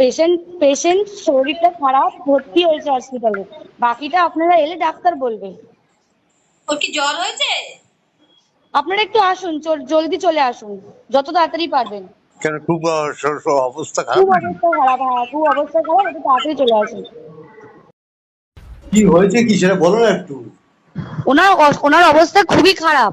Patient patient শরীরটা খারাপ ভর্তি হয়েছে হসপিটালে বাকিটা আপনারা এলে ডাক্তার বলবে ওর কি জ্বর হয়েছে? আপনারা একটু আসুন জলদি চলে আসুন যত তাড়াতাড়ি পারবেন। কেন খুব অবস্থা খারাপ খুব অবস্থা খারাপ হ্যাঁ খুব অবস্থা খারাপ একটু তাড়াতাড়ি চলে আসুন। কি হয়েছে কি সেটা বলো না একটু। ওনার ওনার অবস্থা খুবই খারাপ।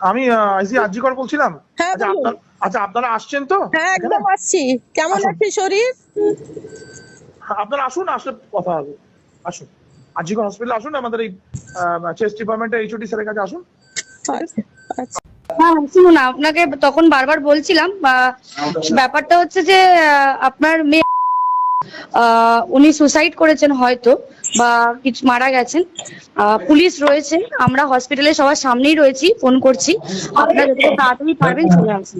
আমি আইসি আজিকর বলছিলাম? হ্যাঁ, আচ্ছা। আপনার আচ্ছা আপনারা আসছেন তো? হ্যাঁ একদম আসছি। কেমন আছে শরীর আপনারা আসুন আসলে কথা হবে। আসুন। আজিকর হসপিটালে আসুন আমাদের এই চেস্ট ডিপার্টমেন্টে এইচওডি স্যারের কাছে আসুন। আচ্ছা আচ্ছা। হ্যাঁ শুনুন আপনাকে তখন বারবার বলছিলাম ব্যাপারটা হচ্ছে যে আপনার মেয়ে উনি সুসাইড করেছেন হয়তো বা কিছু মারা গেছেন। পুলিশ রয়েছেন আমরা হসপিটালে সবার সামনেই রয়েছি ফোন করছি। আপনারা যত তাড়াতাড়ি পারবেন চলে আসুন।